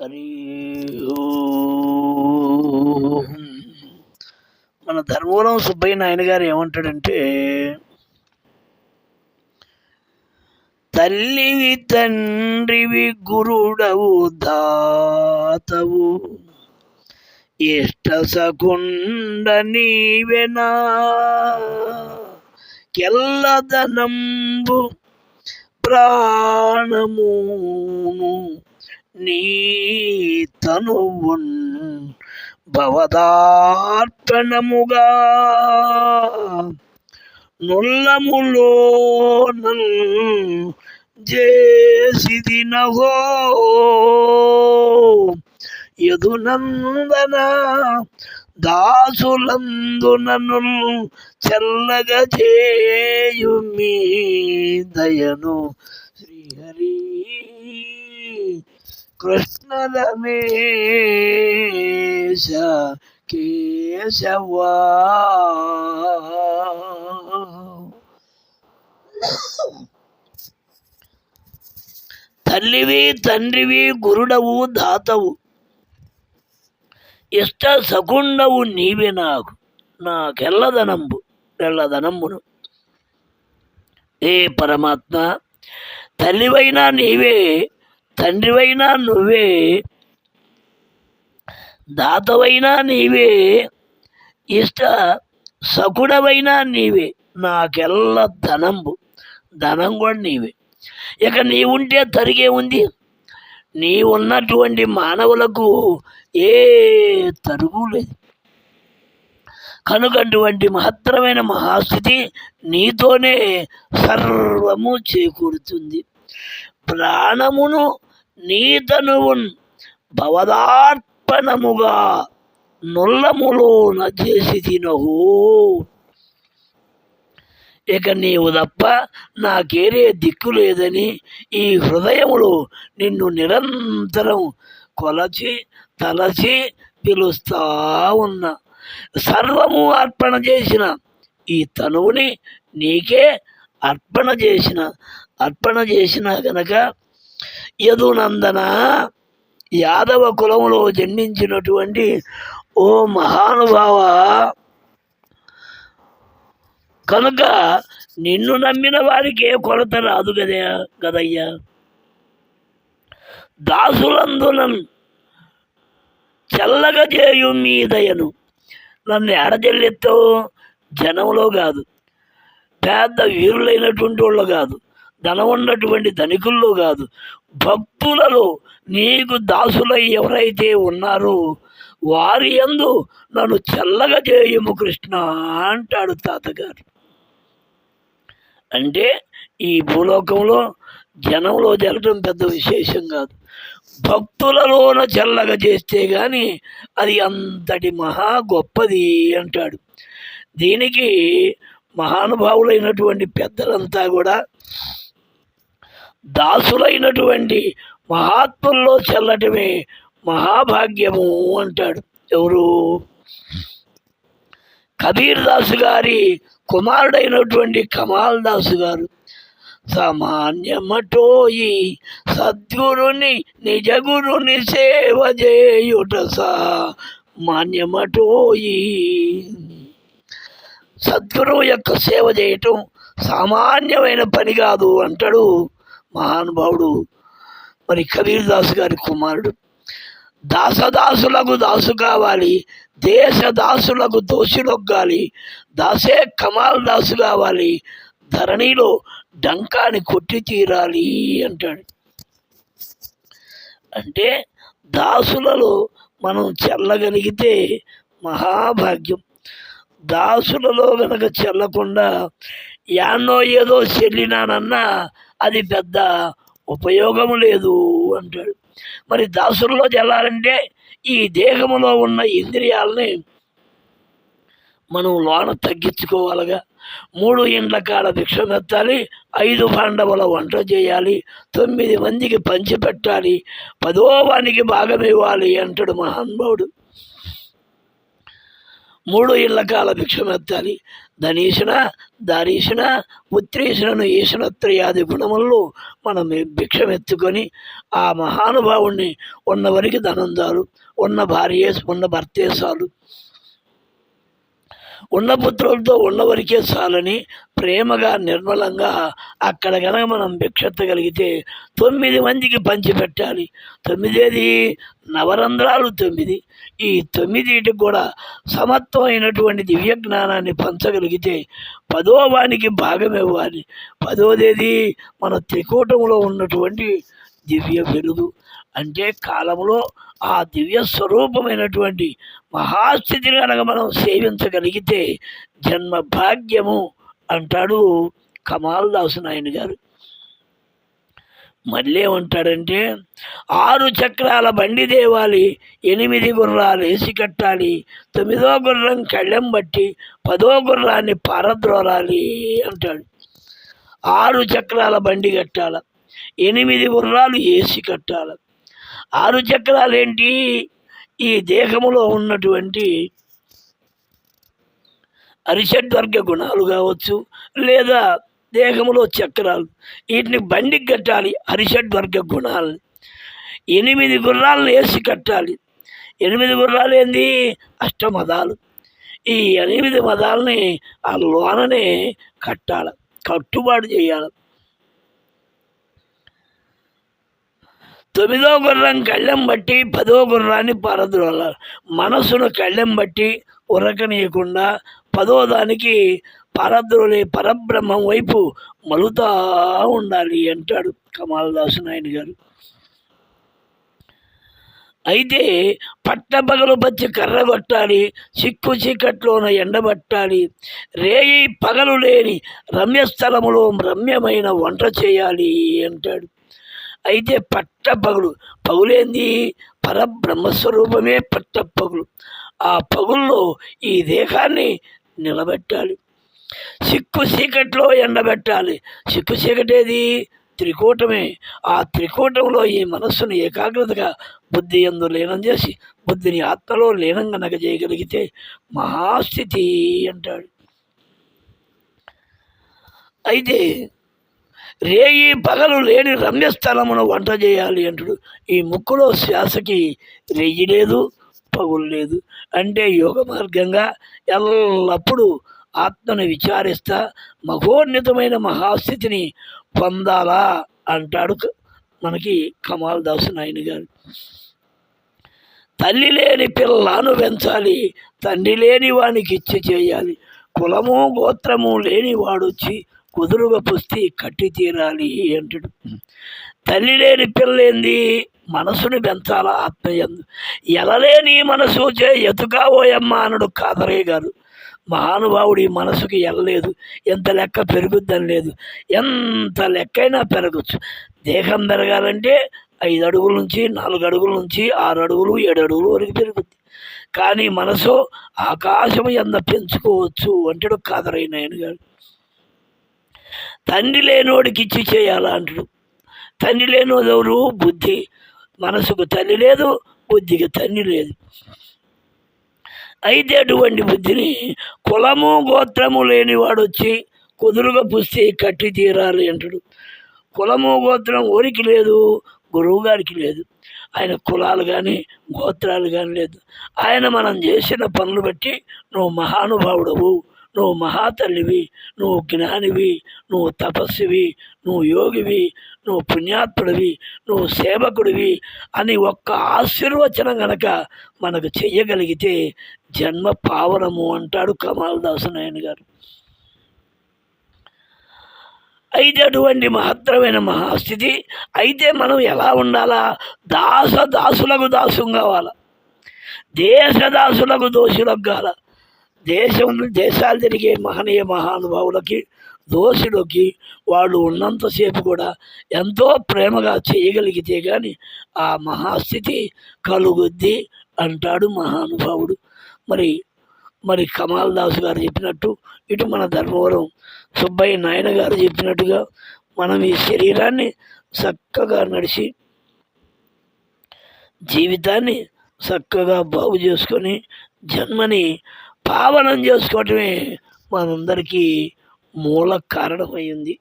హరి మన ధర్మవరం సుబ్బయ్య నాయన గారు ఏమంటాడంటే తల్లివి తండ్రివి గురుడవు దాతవు. ఇష్ట సకుండ నీవెనా? కెల్లదనంబు ప్రాణమును నీ తనువున్ భవదార్పణముగా నుల్లములో చేసిది నహో యదునందన దాసులందునను చల్లగా చేయు మీ దయను శ్రీహరి. కృష్ణ రమేశ కేశవా తల్లివి తండ్రివి గురుడవు దాతవు. ఇష్ట సకుండవు నీవే నాకు. నాకెల్లదనంబు ఎల్లదనంబును. ఏ పరమాత్మ తల్లివైనా నీవే తండ్రివైనా నువ్వే దాతవైనా నీవే ఇష్ట సకుడవైనా నీవే. నాకెల్ల ధనంబు ధనం కూడా నీవే. ఇక నీవుంటే తరిగే ఉంది. నీ ఉన్నటువంటి మానవులకు ఏ తరుగు లేదు. కనుకటువంటి మహత్తరమైన మహాస్థితి నీతోనే సర్వము చేకూరుతుంది. ప్రాణమును నీతనువున్ భవదార్పణముగా నుల్లములో చేసి తినహు. ఇక నీవు తప్ప నాకేరే దిక్కు లేదని ఈ హృదయములో నిన్ను నిరంతరం కొలచి తలచి పిలుస్తా ఉన్నా. సర్వము అర్పణ చేసిన ఈ తనువుని నీకే అర్పణ చేసిన అర్పణ చేసిన కనుక యదునందన యాదవ కులములో జన్మించినటువంటి ఓ మహానుభావ. కనుక నిన్ను నమ్మిన వారికి ఏ కొరత రాదు కదా కదయ్యా దాసులందునం చల్లగా చేయు మీ దయను. నన్ను ఎడజెల్లెత్తో జనంలో కాదు. పెద్ద వీరులైనటువంటి వాళ్ళు కాదు. ధనం ఉన్నటువంటి ధనికుల్లో కాదు భక్తులలో నీకు దాసులై ఎవరైతే ఉన్నారో వారి యందు నన్ను చల్లగా చేయము కృష్ణ అంటాడు తాతగారు. అంటే ఈ భూలోకంలో జనంలో జరగడం పెద్ద విశేషం కాదు. భక్తులలోన చల్లగా చేస్తే కానీ అది అంతటి మహా గొప్పది అంటాడు. దీనికి మహానుభావులైనటువంటి పెద్దలంతా కూడా దాసులైనటువంటి మహాత్ముల్లో చల్లటమే మహాభాగ్యము అంటాడు. ఎవరు? కబీర్ దాసు గారి కుమారుడైనటువంటి కమాల్ దాసు గారు. సామాన్యమటోయి సద్గురుని నిజ గురుని సేవ చేయుట సామాన్యమటోయి సద్గురువు యొక్క సేవ చేయటం సామాన్యమైన పని కాదు అంటాడు. మహానుభావుడు మరి కబీర్ దాసు గారి కుమారుడు. దాసదాసులకు దాసు కావాలి దేశ దాసులకు దోషులొగ్గాలి దాసే కమాల్ దాసు కావాలి ధరణిలో డంకాని కొట్టి తీరాలి అంటాడు. అంటే దాసులలో మనం చెల్లగలిగితే మహాభాగ్యం. దాసులలో గనక చెల్లకుండా యాన్నో ఏదో చెల్లినానన్నా అది పెద్ద ఉపయోగము లేదు అంటాడు. మరి దాసుల్లో చెల్లాలంటే ఈ దేహములో ఉన్న ఇంద్రియాలని మనం లోన తగ్గించుకోవాలిగా. మూడు ఇండ్ల కాడ భిక్షమెత్తాలి ఐదు పాండవుల వంట చేయాలి తొమ్మిది మందికి పంచిపెట్టాలి పెట్టాలి పదోవానికి భాగం ఇవ్వాలి అంటాడు మహానుభావుడు. మూడు ఇళ్ళ కాల భిక్షమెత్తాలి ధనీషణ దారీషణ ఉత్తరీషణను ఈశనత్రయాది గుణములు మనం భిక్షమెత్తుకొని ఆ మహానుభావుణ్ణి ఉన్నవరికి ధనందారు ఉన్న భార్య ఉన్న భర్తే చాలు. ఉన్న పుత్రులతో ఉన్నవరికే చాలని ప్రేమగా నిర్మలంగా అక్కడ కనుక మనం భిక్షెత్తగలిగితే తొమ్మిది మందికి పంచిపెట్టాలి. తొమ్మిదేది నవరంధ్రాలు తొమ్మిది. ఈ తొమ్మిదిటికి కూడా సమత్వమైనటువంటి దివ్య జ్ఞానాన్ని పంచగలిగితే పదో వానికి భాగం ఇవ్వాలి పదోదేది మన త్రికూటంలో ఉన్నటువంటి దివ్య వెలుగు. అంటే కాలంలో ఆ దివ్య స్వరూపమైనటువంటి మహాస్థితిని కనుక మనం సేవించగలిగితే జన్మ భాగ్యము అంటాడు కమాల్ దాసు నాయన గారు మళ్ళీ ఏమంటాడంటే ఆరు చక్రాల బండి దేవాలి ఎనిమిది గుర్రాలు వేసి కట్టాలి తొమ్మిదో గుర్రం కళ్ళెం బట్టి పదో గుర్రాన్ని పారద్రోలాలి అంటాడు. ఆరు చక్రాల బండి కట్టాల ఎనిమిది గుర్రాలు వేసి కట్టాల. ఆరు చక్రాలు ఏంటి ఈ దేహములో ఉన్నటువంటి అరిషడ్వర్గ గుణాలు కావచ్చు లేదా దేహములో చక్రాలు. వీటిని బండికి కట్టాలి అరిషడ్వర్గ గుణాలని ఎనిమిది గుర్రాలను వేసి కట్టాలి. ఎనిమిది గుర్రాలు ఏంది? అష్టమదాలు. ఈ ఎనిమిది మదాలని ఆ లోననే కట్టాలి కట్టుబాటు చేయాలి. తొమ్మిదో గుర్రం కళ్ళెం బట్టి పదో గుర్రాన్ని పారద్రోలాలి. మనసును కళ్ళెం బట్టి ఉరకనీయకుండా పదో దానికి పరద్రోలే పరబ్రహ్మం వైపు మలుతా ఉండాలి అంటాడు కమాలదాసు నాయన గారు. అయితే పట్టపగలు పచ్చి కర్ర కొట్టాలి చిక్కు చీకట్లోన ఎండబట్టాలి రేయి పగలు లేని రమ్యస్థలములో రమ్యమైన వంట చేయాలి అంటాడు. అయితే పట్ట పగులు పగులేంది? పరబ్రహ్మస్వరూపమే పట్ట పగులు ఆ పగుల్లో ఈ దేహాన్ని నిలబెట్టాలి. సిక్కు చీకట్లో ఎండబెట్టాలి. సిక్కు చీకటేది? త్రికూటమే. ఆ త్రికూటంలో ఈ మనస్సును ఏకాగ్రతగా బుద్ధి ఎందు లీనం చేసి బుద్ధిని ఆత్మలో లీనం కనుక చేయగలిగితే మహాస్థితి అంటాడు. అయితే రేయి పగలు లేని రమ్యస్థలమును వంట చేయాలి అంటాడు. ఈ ముక్కులో శ్వాసకి రెయ్యి లేదు పగులు లేదు. అంటే యోగ మార్గంగా ఎల్లప్పుడూ ఆత్మను విచారిస్తా మహోన్నతమైన మహాస్థితిని పొందాలా అంటాడు మనకి కమాల్ దాస్ నాయన గారు. తల్లి లేని పిల్లను పెంచాలి తండ్రి లేని వానికి ఇచ్చి చేయాలి కులము గోత్రము లేని వాడొచ్చి కుదురుగా పుస్తి కట్టి తీరాలి అంటాడు. తల్లి లేని పిల్లేంది మనసుని పెంచాలా ఆత్మయందు. ఎలలేని మనసు చే ఎతుకావోయమ్మ అనడు కాదరయ్య గారు. మహానుభావుడి మనసుకి ఎల్లలేదు. ఎంత లెక్క పెరుగుద్దని లేదు. ఎంత లెక్కైనా పెరగచ్చు. దేహం పెరగాలంటే ఐదు అడుగుల నుంచి నాలుగు అడుగుల నుంచి ఆరు అడుగులు ఏడు అడుగులు వరకు పెరుగుద్ది. కానీ మనసు ఆకాశం ఎంత పెంచుకోవచ్చు అంటాడు కాదరైన ఆయన గారు. తండ్రి లేనోడికి ఇచ్చి చేయాలా అంటాడు. తండ్రి లేనోదెవరు బుద్ధి. మనసుకు తల్లి లేదు బుద్ధికి తల్లి లేదు. అయితే అటువంటి బుద్ధిని కులము గోత్రము లేనివాడు వచ్చి కుదురుగా పుస్తే కట్టి తీరాలి అంటాడు. కులము గోత్రం ఊరికి లేదు గురువు గారికి లేదు. ఆయన కులాలు కానీ గోత్రాలు కానీ లేదు. ఆయన మనం చేసిన పనులు బట్టి నువ్వు మహానుభావుడవు. నువ్వు మహాతల్లివి నువ్వు జ్ఞానివి నువ్వు తపస్సువి నువ్వు యోగివి నువ్వు పుణ్యాత్ముడివి నువ్వు సేవకుడివి అని ఒక్క ఆశీర్వచనం గనక మనకు చెయ్యగలిగితే జన్మ పావనము అంటాడు కమాల్ దాసనాయన్ నాయన గారు. అయితే అటువంటి మహత్తరమైన మహాస్థితి అయితే మనం ఎలా ఉండాలా? దాస దాసులకు దాసం కావాలా దేశ దాసులకు దోషులకు కావాలా దేశం దేశాలు తిరిగే మహనీయ మహానుభావులకి దోషులకి వాళ్ళు ఉన్నంతసేపు కూడా ఎంతో ప్రేమగా చేయగలిగితే కానీ ఆ మహాస్థితి కలుగుద్ది అంటాడు మహానుభావుడు. మరి మరి కమాల్ దాస్ గారు చెప్పినట్టు ఇటు మన ధర్మవరం సుబ్బయ్య నాయన గారు చెప్పినట్టుగా మనం ఈ శరీరాన్ని చక్కగా నడిచి జీవితాన్ని చక్కగా బాగు చేసుకొని జన్మని పావనం చేసుకోవటమే మనందరికీ మూల కారణమైంది.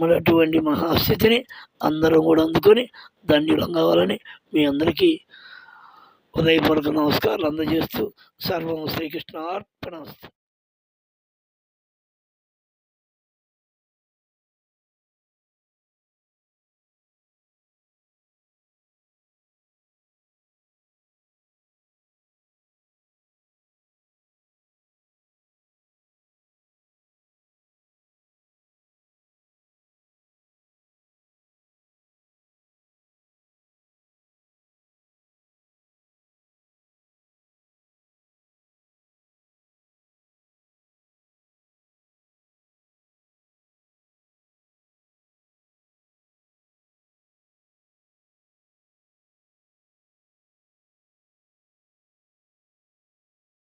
మరి అటువంటి మహాస్థితిని అందరం కూడా అందుకొని ధన్యులం కావాలని మీ అందరికీ హృదయపూర్వక నమస్కారాలు అందజేస్తూ సర్వం శ్రీకృష్ణ అర్పణ